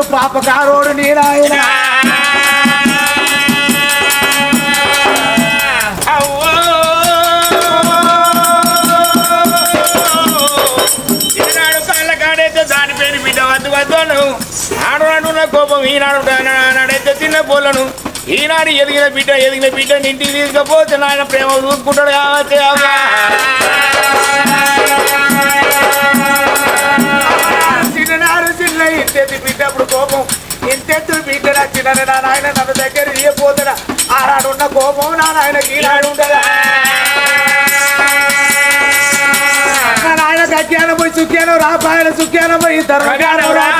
నాడు పాపకారోడు నీ నాయన కోపం ఈనాడు నాడైతే తిన్న పోలను. ఈనాడు ఎదిగిన బిడ్డ ఎదిగిన బిడ్డ ఇంటికి తీసుకపోతే నాయన ప్రేమ చూసుకుంటాడు కావచ్చు బిడ్డ చిన్న నా నాయన నన్ను దగ్గర ఇయ్యపోతున్నా ఆనాడున్న కోపం నా నాయనకి ఈనాడు ఉండదా నా నాయన గట్యాన పోయి సుఖ్యానం రాపాయన సుఖ్యానం పోయి ధర్మగానం పాతుల్లో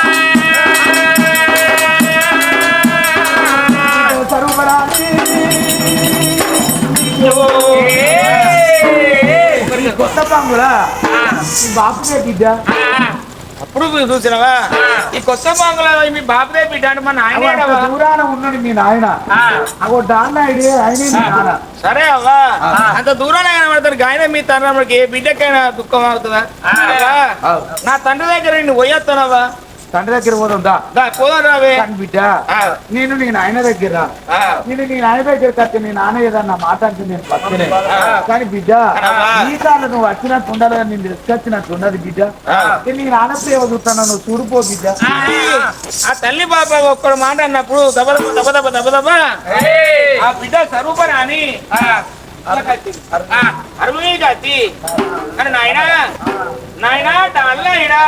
కొత్త ఈ బాపుకే బిడ్డ. అప్పుడు చూసినవా? ఈ కొత్త బంగ్లా మీ బాబుదే బిడ్డ అంటే మన ఆయన దూరాన ఉన్నాడు మీ నాయన. అగో ఐడియా ఆయనే సరే అవ్వా. అంత దూరంలో కనబడతాడు ఆయన మీ తండ్రి ఏ బిడ్డకైనా దుఃఖం అవుతుందా? నా తండ్రి దగ్గర నేను పోయేస్తానవ్వా. తండ్రి దగ్గర పోదా పోదాం రావే. కానీ బిడ్డ నేను నీ నాయన దగ్గర. ఆ, నేను నీ నాయన దగ్గర కట్టి నీ నాన్న ఏదన్నా మాట అంటే నేను పక్కనే. కానీ బిడ్డ? ఈ కాలం నువ్వు వచ్చినట్టు ఉండాలి కానీ నేను తీసుకొచ్చినట్టు ఉన్నది బిడ్డ. నేను నీ నాన్న ప్రేమ చూస్తాను నువ్వు చూడిపో బిడ్డ. ఆ. తల్లి పాప ఒక్కడు మాట అన్నప్పుడు దబ దబ దబ దబ ఆ బిడ్డ స్వరూపరా అని అరుణి కత్తి అని నాయన నాయన అల్లయిడా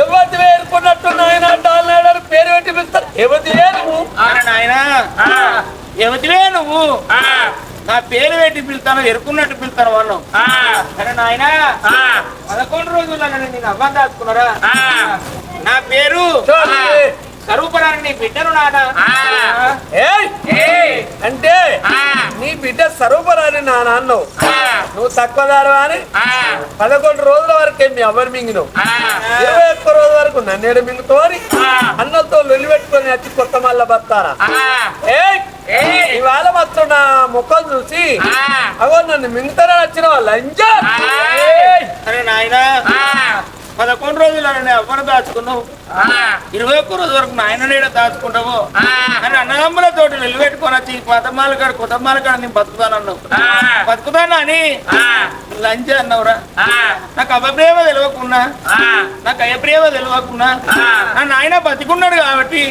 ఎవరి వేరుకున్నట్టు నాయన డాలర్ పేరు పెట్టి పిలుస్తారు? ఎవరి వేరు అని నాయన. ఎవతివే నువ్వు? నా పేరు పెట్టి పిలుతాను ఎరుకున్నట్టు పిలుతాను వాళ్ళు. అరే నాయన. పదకొండు రోజుల్లో నేను అవ్వం దాచుకున్నారా? నా పేరు? స్వరూపరాని నీ బిడ్డను నాదా ఏయ్! అంటే నీ బిడ్డ సరూపరాని నా నాన్న నువ్వు తక్కువ దారు అని? పదకొండు రోజుల వరకే మీ ఎవరు మింగినవు. ఇరవై ఒక్క రోజు వరకు నన్నేడు మింగుతోని అన్నతో లొల్లి పెట్టుకొని వచ్చి కొత్త మళ్ళా బతారా ఏయ్! ఇవాళ మొత్తం నా ముఖం చూసి అగో నన్ను మింగుతారని వచ్చిన వాళ్ళు అంజా! అరే నాయన! పదకొండు రోజులు నన్ను ఎవరు దాచుకున్నావు ఇరవై ఒక్క రోజు వరకు నాయన నీడ దాచుకుంటావు. అని అన్నదమ్ములతో నిలబెట్టుకొని వచ్చి పదమాల కాడ కుటుంబాల కాడ నేను బతుకుతానన్నావు. బతుకుతానా అని లంచ అన్నవురా. నాకు అపప్రేమ తెలియకున్నా నాకు అయప్రేమ తెలియకున్నా నా నాయన బతికున్నాడు కాబట్టి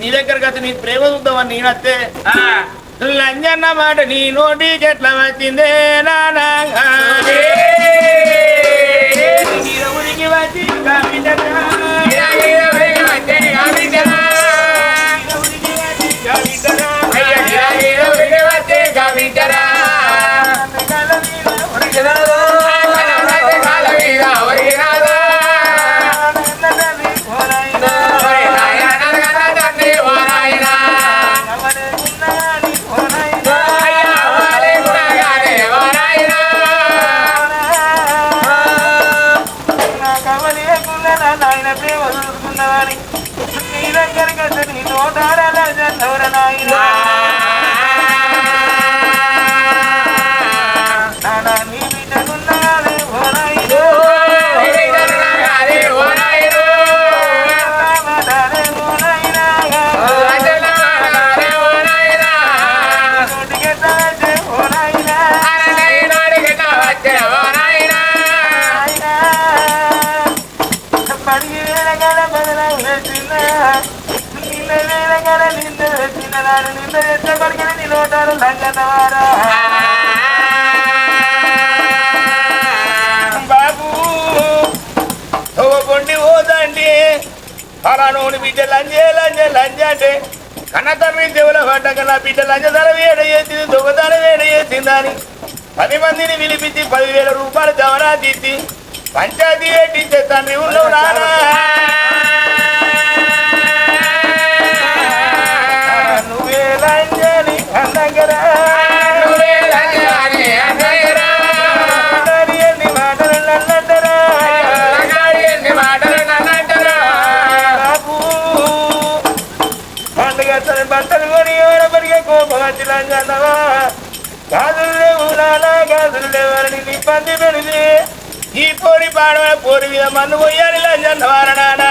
నీ దగ్గరకు వచ్చి నీ ప్రేమ చూద్దామని నేనత్తే లంజన్న మాట నీ నోటికి ఎట్లా వచ్చిందే నానా. ఊరికి వచ్చి నిన్న నిన్న వేసిన నిన్న ఎట్ట పడిగిన నీ బాబు పొండి పోదండి అలా ఫలానోని బిడ్డ లంజ లంజ లంజ అంటే కన్న తల్లి దేవుల పడ్డాక నా బిడ్డ లంజ ధర వేడ చేసింది దొంగ వేడ చేసిందని పది మందిని పిలిపించి పదివేల రూపాయలు జవనా తీసి పంచాయతీ పెట్టించే తండ్రి ఊళ్ళో నానా. పంది పెడితే ఈ పొడి పాడవ పొడి మీద మన్ను పోయాలి లంజన్నవార నానా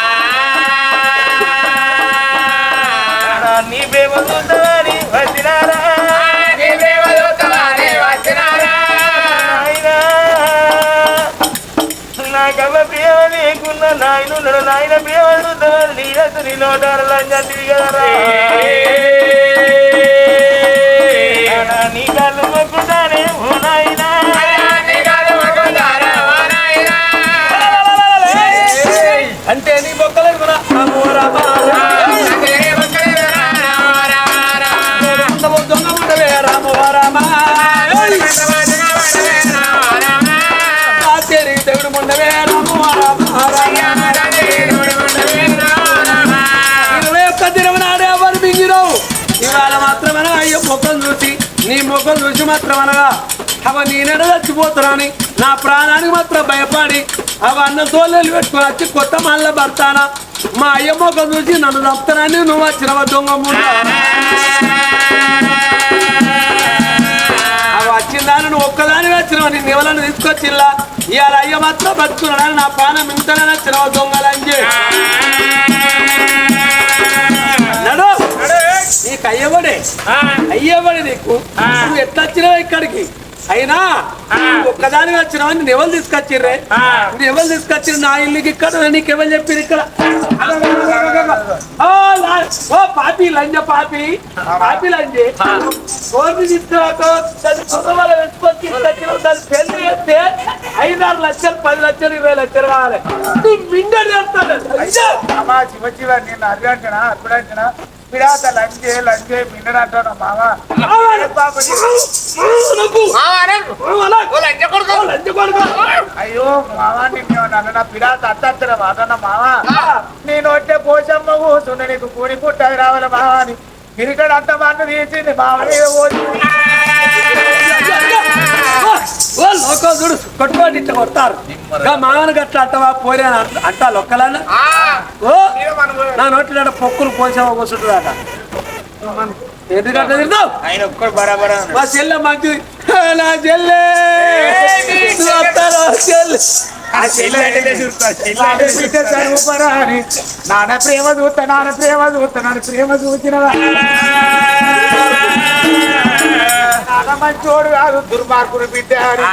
చూద్దామని నీరసు నీ నోటారు లంజంటివి కదరా నీ కళ్ళు ముఖం చూసి నీ ముఖం చూసి మాత్రమనగా అవ నేనెడ చచ్చిపోతున్నాని నా ప్రాణానికి మాత్రం భయపడి అవ అన్న తోలేలు పెట్టుకుని వచ్చి కొత్త మళ్ళ భర్తానా మా అయ్య ముఖం చూసి నన్ను చంపుతానని నువ్వు వచ్చినవ దొంగ ముందు. అవి నువ్వు ఒక్కదాని వచ్చినావు నీ నివలను తీసుకొచ్చిల్లా? ఇవాళ అయ్య మాత్రం బతుకున్నాడని నా ప్రాణం ఇంతనే వచ్చినావు దొంగలని చెప్పి నడు నీకు అయ్యబడే అయ్యబడి నీకు. నువ్వు ఎట్లా వచ్చినావు ఇక్కడికి? అయినా ఒక్కదాని వచ్చినావు నువ్వు ఎవరు తీసుకొచ్చిర్రే? నువ్వు ఎవరు తీసుకొచ్చిర్రు? నా ఇల్లుకి ఇక్కడ నీకు ఎవరు చెప్పారు ఇక్కడ? ఓ పాపి లంజ పాపి. పాపి లంజే. కోర్టు తీసుకురాక దాన్ని కుటుంబాలు పెట్టుకొని దాన్ని పెళ్ళి చేస్తే ఐదారు లక్షలు పది లక్షలు ఇరవై లక్షలు కావాలి. నువ్వు మింగడి చేస్తాను అమ్మా శివ శివ నేను అది అంటున్నా అప్పుడు అంటున్నా పిడాత లంచే లంచే మిన్నడు అంటాను మామ అయ్యో మామ నిన్ను నన్ను నా పిడాత అత్తత్తర మాదన్న మామ నేను వచ్చే పోషమ్మ కూర్చుండే నీకు కూడి పుట్టది రావాలి మామ అని. గిరికడ అంత మంది తీసింది మామ మీద ఓ లోకో చూడు కొట్టుకోండి ఇట్లా కొడతారు ఇంకా మామని గట్ల అంటవా పోరే అంటా లొక్కలన్నా ఓ నా నోట్లో పొక్కులు పోసావా కూర్చుంటుందాక ఎందుకంటే తిడతావు ఆయన ఒక్కడు బరాబరా మా చెల్లె మంచిది నా చెల్లె చెల్లె నాన్న ప్రేమ చూస్తా నాన్న ప్రేమ చూస్తా నాన్న ప్రేమ చూసిన నాన్న మంచోడు కాదు దుర్మార్గుడు బిడ్డ అని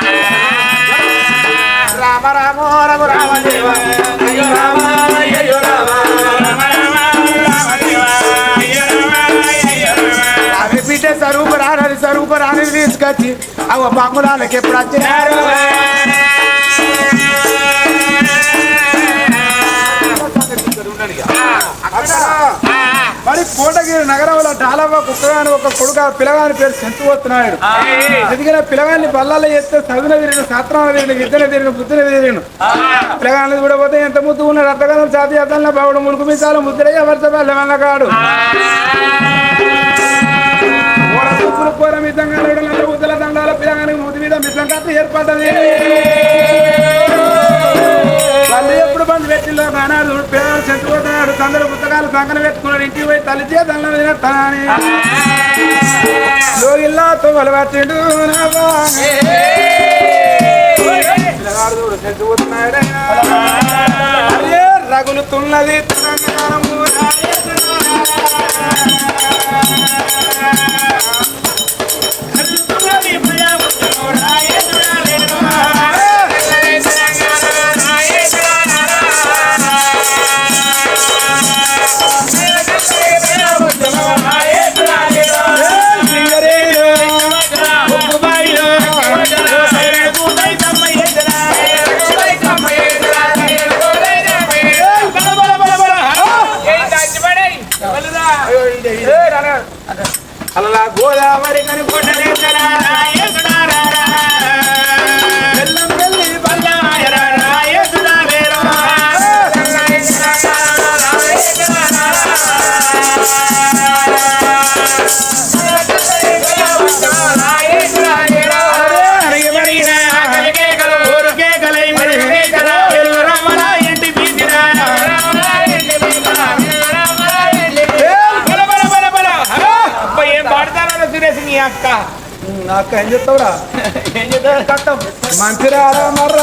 రామ రామ రఘు రామ దేవ అయ్యో రామ అయ్యో రామ అవి బిడ్డ సరూపు రానని సరూపు రానని తీసుకొచ్చి అవ బంగుళాలకి ఎప్పుడు వచ్చినారు మరి కోటగిరి నగరంలో డాలవ్వ కుక్కగాని ఒక కొడుకు ఆ పిల్లగాని పేరు సెంతు పోతున్నాడు ఎందుకంటే పిల్లగాన్ని బల్లాలో చేస్తే చదువున తిరిగిన శాస్త్రంలో తిరిగిన విద్యను తిరిగిన బుద్ధిని తిరిగిన. పిల్లగాన్ని చూడబోతే ఎంత ముద్దు ఉన్నాడు అర్థగానం జాతి అర్థంలో బావుడు మునుకు మీసాలు ముద్దులయ్య వరుస వెళ్ళమన్నగాడు కూర మితంగా ముద్దల దండాల పిల్లగానికి ముద్దు మీద మితం కథ ఏర్పడ్డది వాళ్ళు ఎప్పుడు నానాడు పిల్లగాడు చచ్చిపోతున్నాడు. సందరు పుస్తకాలు సంకన పెట్టుకున్నాడు. ఇంటికి పోయి తల్లి చేతల్లో తినస్తానని. లోగిల్లా తొగలు పట్టిండు చచ్చిపోతున్నాడు. రగులుతున్నది తెలంగాణ నాకు ఏం చెప్తావురా ఏం కట్టం. మంచి రారా మర్ర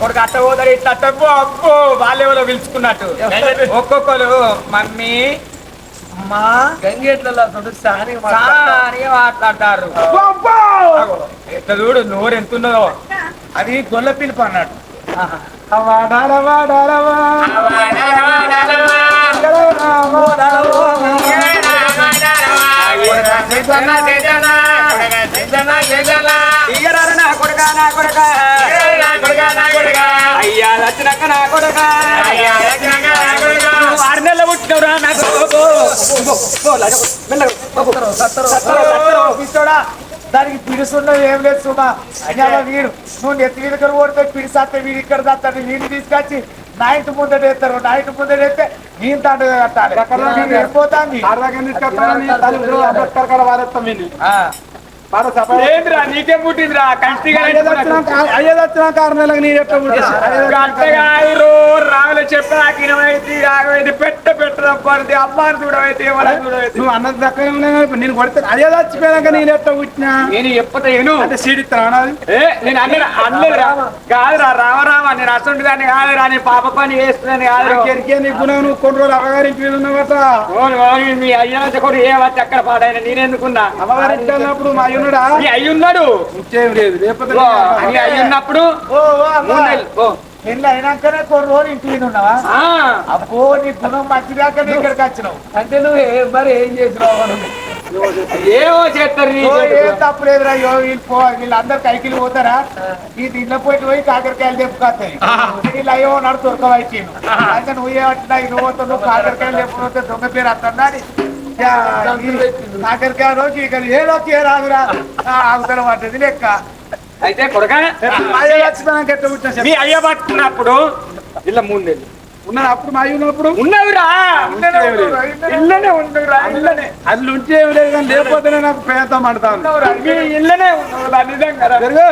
కొడుకు అట్ట పోతాడు ఇట్లా పిలుచుకున్నట్టు ఒక్కొక్కరు మమ్మీ అమ్మా గంగేట్లలో సాని మాట్లాడతారు! ఎట్లా చూడు నోరు ఎంత ఉన్నదో అది గొల్ల పిలుపు అన్నట్టు అయ్యా లచ్చినాక నా కొడుకా. ఆరు నెలలు పుట్టినవురా నా కొడుకు. దానికి పిడుసున్నది ఏం లేదు సుమా. అయినా వీడు. నువ్వు నెత్తి మీద కొడితే పిడిసేస్తే వీడు ఇక్కడ తస్తాడు వీడిని తీసుకొచ్చి నైట్ ముందట వేస్తారు నైట్ ముందట వేస్తే నేను తాడు కట్టాలి. వెళ్ళిపోతాంది. ఏంద్రా నీకేం పుట్టిందిరా? నీ రావులు పెట్ట పెట్టడం అమ్మాని నువ్వు అన్నది నేను కొడితే అదే చచ్చిపోయాక నేను ఎట్ట పుట్టినా? నేను ఎప్పటి ఏను. అంటే సీడిస్తాను ఏ నేను అన్న అన్నలేదురా కాదురా రామరామ నేను అసంటి దాన్ని కాదురా నేను పాప పని చేస్తున్నాను కాదు ఎరికే నీ గుణం నువ్వు కొన్ని రోజులు అమ్మగారింటి మీ అయ్యన కూడా ఏ వచ్చి అక్కడ పాడాయన నేనెందుకున్నా? అమ్మగారింటి మా అయ్యున్నాడా? లేదు లేకపోతే మీ అయ్యున్నప్పుడు. మూడు నెలలు, ఓ. పెళ్ళి అయినాకనే కొన్ని రోజులు ఇంటి మీద ఉన్నావా? అబ్బో నీ గుణం మంచిదాకనే ఇక్కడికి వచ్చినావు. అంటే నువ్వు మరి ఏం చేసినావు? ఏవో చేస్తారు. ఏం తప్పు లేదురా అయ్యో వీళ్ళు పో వీళ్ళందరు కైకిలు పోతారా? ఈ దీంట్లో పోయి పోయి కాకరకాయలు తెప్పుకొస్తాయి వీళ్ళు అయ్యో నడు దొరకవచ్చు అయితే నువ్వు ఏమంటున్నా నువ్వు పోతావు, నువ్వు కాకరకాయలు తెప్పుకుంటే దొంగ పేరు అని? యా, ఈ కాకరకాయ రోజు ఇక్కడ ఏ రోజు ఏ రాదురా? అవసరం పడ్డది లెక్క. అయితే కొడుక? అయ్యే చచ్చిపోయాక ఎట్ట పుట్టినా చెప్పు. మీ అయ్య పట్టుకున్నప్పుడు ఇలా మూడు నెలలు ఉన్నది అప్పుడు మా ఉన్నప్పుడు ఉన్నవిరా. ఇల్లనే ఉన్నవిరా ఇల్లనే అది ఉంటే లేదు కానీ లేకపోతేనే నాకు మండుతాను మీ ఇల్లనే ఉన్నవిరా నిజంగా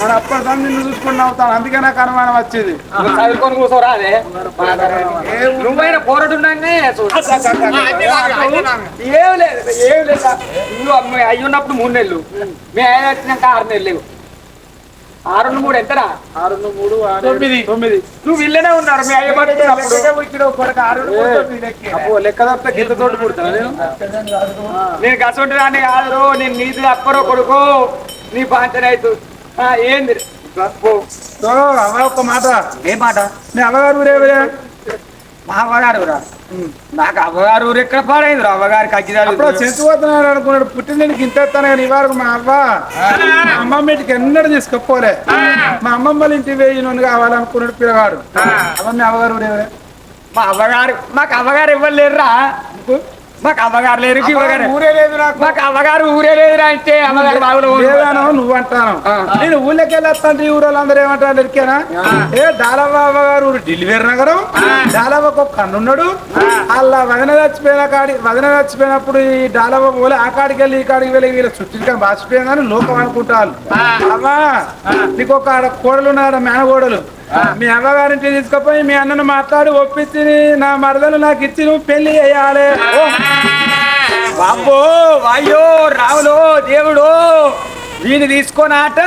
మన అప్పటి దాన్ని నిన్ను చూసుకుని అవుతాను. అందుకే నాకు అనుమానం వచ్చేది. చదువుకొని కూర్చోరా అదే. నువ్వైనా పోరాడున్నానే ఏం లేదు. ఏం లేదు. నువ్వు అయ్యి ఉన్నప్పుడు మూడు నెలలు. మీ అయ్య వచ్చినాక ఆరు నెలలు ఆరు మూడు ఎంతరా? ఆరు మూడు తొమ్మిది. తొమ్మిది. నువ్వు ఇల్లనే ఉన్నారు మీ అయ్య అప్పుడు లెక్కే. తప్ప గింత తోటి పుడతాను నేను? నేను కసుంటి దాన్ని కాదు నేను నీతి తప్పరో కొడుకు. నీ అవుతు ఏంది? ఒక్క మాట. ఏ మాట? మీ ఊరేవరే మా అవ్వగారు రా నాకు అవ్వగారు ఊరు ఎక్కడ పాడైంది రా? అవ్వగారికి అగ్గిదాలు అప్పుడు చెంచు పోతున్నాడు అనుకున్నాడు. పుట్టినకి ఇంత కానీ ఇవాళ మా అవ్వ. మా అమ్మమ్మ ఇంటికి ఎన్నడూ తీసుకపోలే. మా అమ్మమ్మ వాళ్ళ ఇంటికి వెయ్యి నన్ను కావాలనుకున్నాడు పిల్లగాడు. అవ్వ మీ అవ్వగారు మా అవ్వగారు మాకు అవ్వగారు ఇవ్వరు లేరురా? మాకు అవ్వగారు లేరు ఇవ్వగారు. ఊరే లేదు నాకు. మాకు అవ్వగారు ఊరే లేదురా అంటే అవ్వగారు బాగులో లేదానో నువ్వు అంటాను నేను ఊళ్ళకి వెళ్ళొస్తాను ఈ ఊరోళ్ళు అందరూ ఏమంటారు ఎరికేనా ఏ డాలవ్వ అవ్వగారు ఊరు డెలివరీ నగరం డాలవ్వకు ఒక కన్నున్నాడు. వాళ్ళ వదన చచ్చిపోయిన కాడి వదన చచ్చిపోయినప్పుడు ఈ డాలవ్వ పోలే ఆ కాడికి వెళ్ళి ఈ కాడికి వెళ్ళి వీళ్ళ చుట్టూ బాసిపోయిందని లోకం అనుకుంటారు. అవ్వా నీకు ఒక ఆడ కోడలు ఉన్నాడు మేనగోడలు. మీ అవ్వగారింటి తీసుకుపోయి మీ అన్నను మాట్లాడి ఒప్పించి నా మరదలు నాకు ఇచ్చి నువ్వు పెళ్ళి చేయాలి. బాబో వాయ్యో రావులో దేవుడు వీని తీసుకొనాట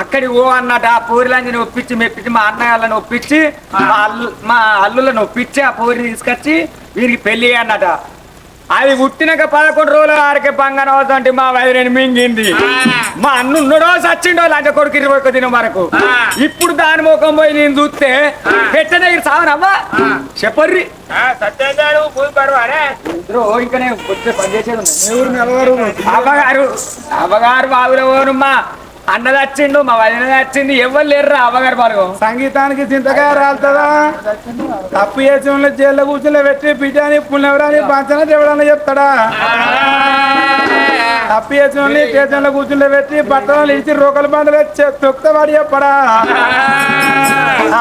అక్కడికి ఓ అన్నట. ఆ పూరిలంజని ఒప్పించి మెప్పించి మా అన్నయ్యలను ఒప్పించి మా అల్లు మా అల్లులను ఒప్పించి ఆ పూరిని తీసుకొచ్చి వీరికి పెళ్ళి అన్నట. అది పుట్టినాక పదకొండు రోజుల వారికి బంగారం అవుతుంటే మా వదిలేని మింగింది. మా అన్ను ఉన్నడో సచ్చిండో లంచ కొడుకు ఇరవై ఒక్క దినం వరకు. ఇప్పుడు దాని ముఖం పోయి నేను చూస్తే పెట్ట దగ్గర సావనమ్మా చెప్పర్రి. అవ్వగారు. అవ్వగారు పోనుమ్మా అన్న వచ్చిండు మా వదిన వచ్చింది ఎవరు లేరురా అవ్వగారు బాగు సంగీతానికి చింతకాయ రాలుతుందా తప్పు చేసిన జైల్లో కూర్చుని పెట్టి బిడ్డని పుణ్యవరాని పంచన దేవుడని చెప్తాడా తప్పు చేసిన వాళ్ళని స్టేషన్లో కూర్చుని పెట్టి బట్టలు ఇచ్చి రోకల బండలు తొక్త వాడి చెప్పడా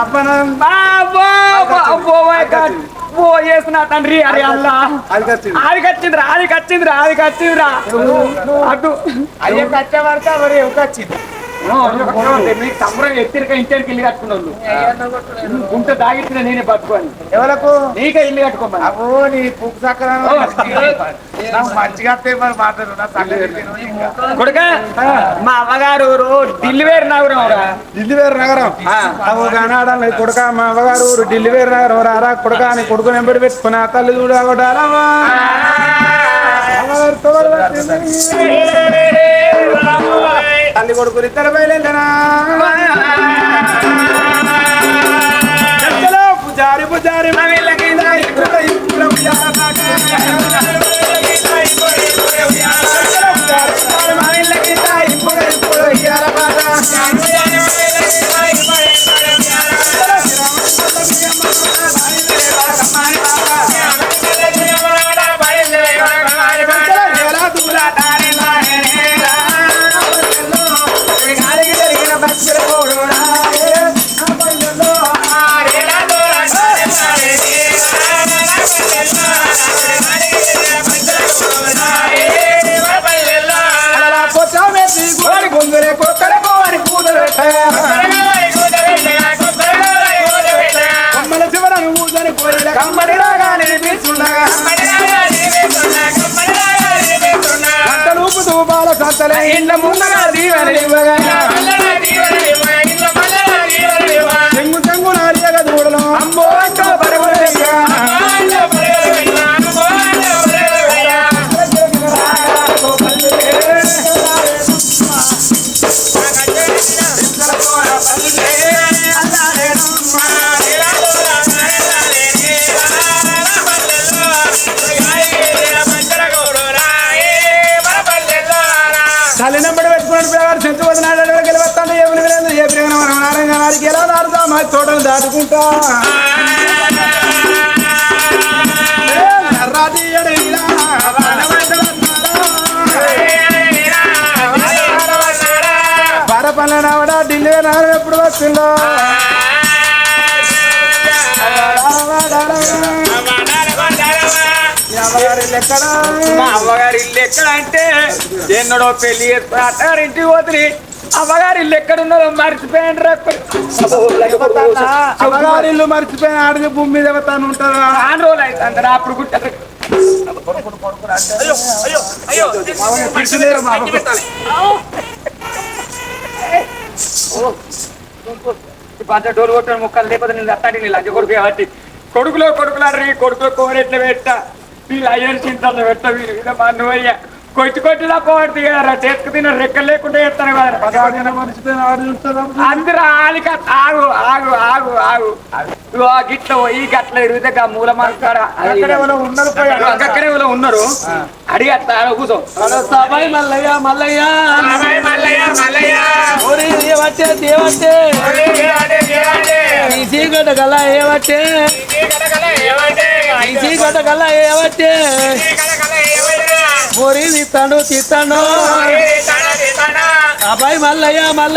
అప్పనం ఓ చేసిన తండ్రి అరే అల్లా. అది కచ్చింది ఆదికి వచ్చిందిరా ఆదికి వచ్చిందిరా ఆదికి వచ్చిందిరా అటు అయ్యే కచ్చే పడతా మరి ఎవరికి వచ్చింది మీకు సంబరం ఎత్తిరిక ఇంటికి ఇల్లు కట్టుకున్నాను గుంట దాగిచ్చిన నేనే పట్టుకోని ఎవరకు నీకే ఇల్లు కట్టుకోమని. అబ్బో నీ పుక్ సక్కరం మంచిగా మరి. కొడుక మా అవ్వగారు ఊరు ఢిల్లీ వేరు నగరం రా. ఢిల్లీ వేరు నగరం కనాడాలి కొడుక మా అవ్వగారు ఊరు ఢిల్లీ వేరు నగరం రారా కొడుక అని కొడుకు నెంబడి పెట్టుకుని ఆ తల్లి చూడ కొడాలమ్మా అవ్వగారు తోడు పట్టింది. తల్లి కొడుకులు ఇద్దరు బయలుదేరా. చలో పుజారి పుజారి మా ఢిల్లీ నాడు ఎప్పుడు వచ్చిందో? మీ అమ్మగారి అవ్వగారి ఇల్లు ఎక్కడ అంటే ఎన్నడో పెళ్ళి చేసుకుని అత్తారింటికి పోతుంది అవ్వగారి ఇల్లు ఎక్కడ ఉన్నదో మర్చిపోయాను అమ్మగారి ఇల్లు మర్చిపోయిన ఆడికి భూమి మీద ఎవతాను ఉంటారా? నాన్న రోజులు అవుతుంది అప్పుడు గుట్ట పిలిచిలేరు మా అవ్వ. పంచ డోర్ కొట్టిన ముక్కలు లేకపోతే నేను అత్తాడి నీ లంచ కొడుకు కాబట్టి. కొడుకులో కొడుకులాడరి కొడుకులో కోరెట్లు పెట్ట వీళ్ళు అయ్యని చింతలు పెట్ట వీళ్ళు మీద మా నువ్వయ్య కొట్టి కొట్టినా పోటీ కదా చేసుకు తిన్న రెక్కలు లేకుండా చేస్తాను కదా అందరూ ఆలిక ఆగు ఆగు ఆగు ఆగు. ఆ గిట్ల పోయి గట్ల ఎడిగితే గా మూల మనకాడ అక్కడ ఎవరో ఉన్నారు అడిగి అట్లా కూర్చో. సబాయి మల్లయ్య మల్లయ్య. మల్లయ్య మల్లయ్య. ఓరి దేవట్టే దేవట్టే ఈ చీకట గల ఏవట్టే ఈ చీకట గల ఏవట్టే ఓరి తిత్తాడు తిత్తాడు అబ్బాయి మల్లయ్య మల్లయ్య.